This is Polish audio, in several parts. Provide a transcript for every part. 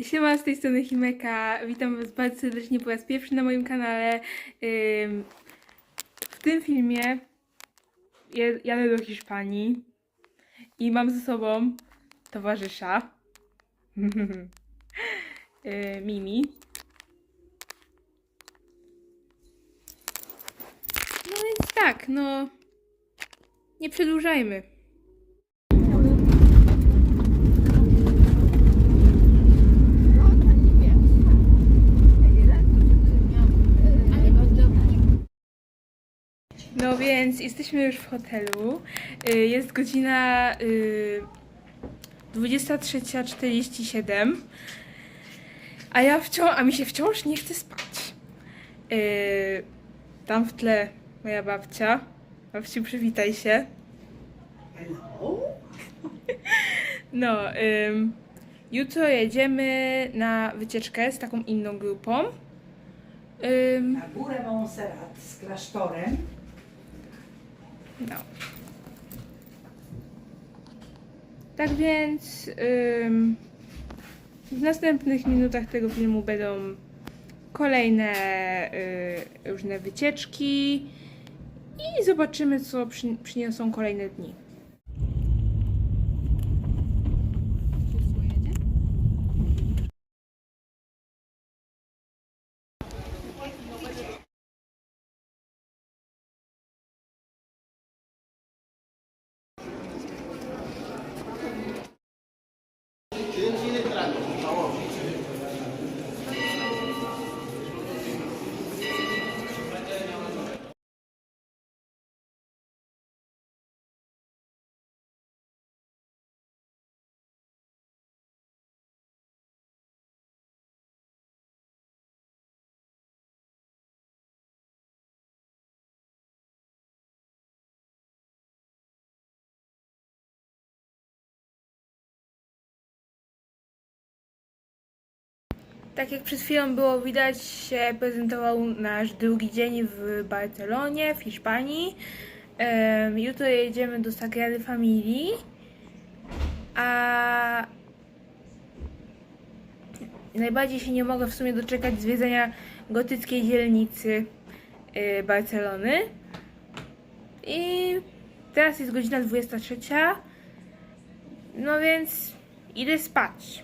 Siema, z tej strony Himeka. Witam Was bardzo serdecznie po raz pierwszy na moim kanale. W tym filmie jadę do Hiszpanii i mam ze sobą towarzysza Mimi. No więc tak, no nie przedłużajmy. No więc jesteśmy już w hotelu. Y, Jest godzina y, 23.47. A ja wciąż, a mi się wciąż nie chce spać. Y, Tam w tle moja babcia. Babciu, przywitaj się. Hello? No, jutro jedziemy na wycieczkę z taką inną grupą. Na górę Montserrat z klasztorem. No. Tak więc ym, w następnych minutach tego filmu będą kolejne y, różne wycieczki i zobaczymy, co przy, przyniosą kolejne dni. Tak jak przed chwilą było widać, się prezentował nasz drugi dzień w Barcelonie, w Hiszpanii. Jutro jedziemy do Sagrady Familii. A najbardziej się nie mogę w sumie doczekać zwiedzenia gotyckiej dzielnicy y, Barcelony. I teraz jest godzina 23. No więc idę spać.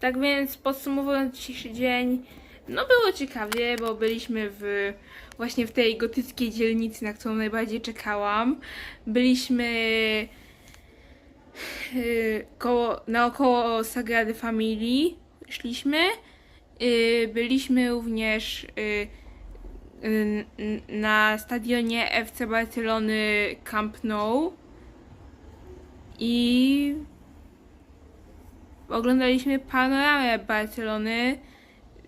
Tak więc podsumowując dzisiejszy dzień, no było ciekawie, bo byliśmy w właśnie w tej gotyckiej dzielnicy, na którą najbardziej czekałam. Byliśmy yy, koło, naokoło Sagrady Familii, szliśmy. Yy, byliśmy również yy, na stadionie FC Barcelony Camp Nou i oglądaliśmy panoramę Barcelony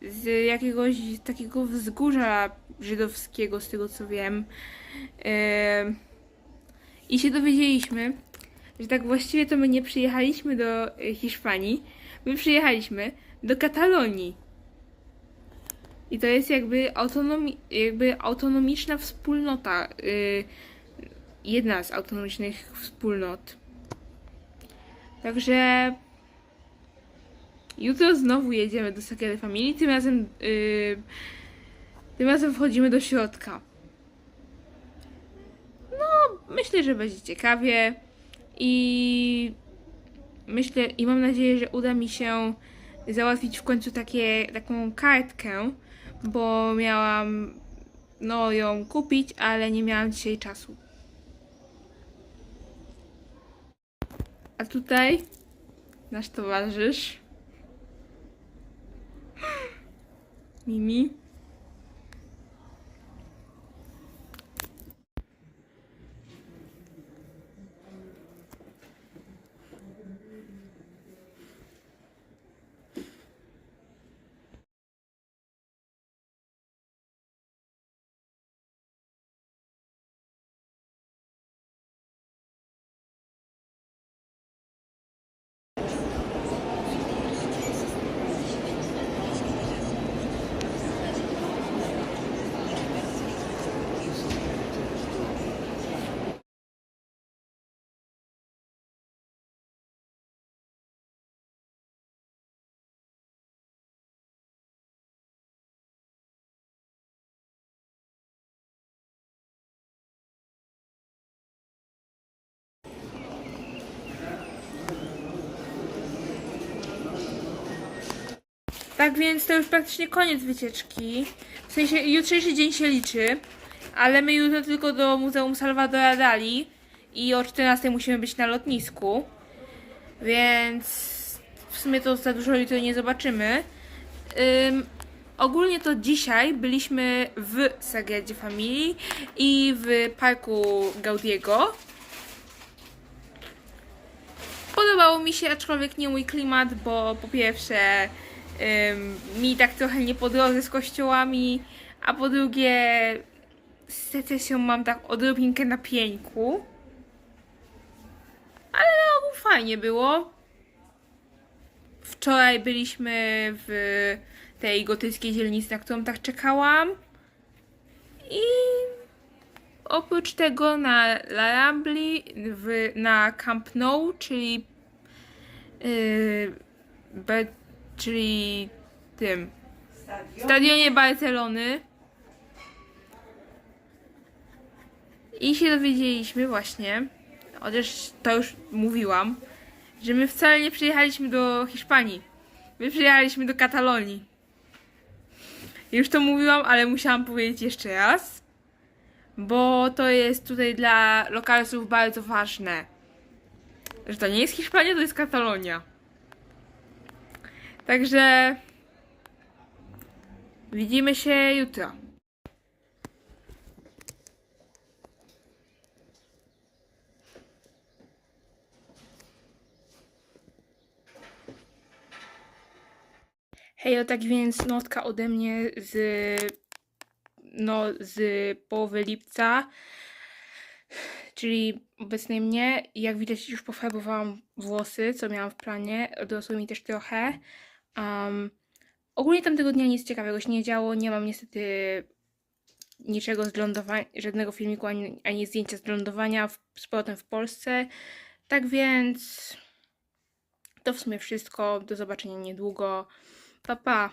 z jakiegoś takiego wzgórza żydowskiego, z tego co wiem. Em, I się dowiedzieliśmy, że tak właściwie to my nie przyjechaliśmy do e, Hiszpanii, my przyjechaliśmy do Katalonii. I to jest jakby, autonomi- jakby autonomiczna wspólnota, y, jedna z autonomicznych wspólnot. Także Jutro znowu jedziemy do Sagrada Familii, tym razem, yy, tym razem wchodzimy do środka. No, myślę, że będzie ciekawie i myślę i mam nadzieję, że uda mi się załatwić w końcu takie, taką kartkę, bo miałam no ją kupić, ale nie miałam dzisiaj czasu. A tutaj nasz towarzysz. Mimi. Tak więc to już praktycznie koniec wycieczki. W sensie jutrzejszy dzień się liczy, ale my jutro tylko do Muzeum Salvadora Dali i o 14 musimy być na lotnisku. Więc w sumie to za dużo jutro nie zobaczymy. Ym, ogólnie to dzisiaj byliśmy w Sagradzie Familii i w parku Gaudiego. Podobało mi się, aczkolwiek nie mój klimat, bo po pierwsze mi tak trochę nie po drodze z kościołami, a po drugie z secesją mam tak odrobinkę na pieńku. Ale ogół fajnie było. Wczoraj byliśmy w tej gotyckiej dzielnicy, na którą tak czekałam. I oprócz tego na La Rambli, w, na Camp Nou, czyli yy, czyli tym Stadion. stadionie Barcelony. I się dowiedzieliśmy właśnie, chociaż to już mówiłam, że my wcale nie przyjechaliśmy do Hiszpanii. My przyjechaliśmy do Katalonii. Już to mówiłam, ale musiałam powiedzieć jeszcze raz, bo to jest tutaj dla lokalsów bardzo ważne. Że to nie jest Hiszpania, to jest Katalonia. Także Widzimy się jutro. Hej, tak więc notka ode mnie z no z połowy lipca, czyli obecnej mnie. Jak widać już pofarbowałam włosy, co miałam w planie. Odrosły mi też trochę. Um, Ogólnie tamtego dnia nic ciekawego się nie działo. Nie mam niestety niczego z lądowania, żadnego filmiku ani, ani zdjęcia z lądowania w, z powrotem w Polsce. Tak więc to w sumie wszystko. Do zobaczenia niedługo. Pa pa.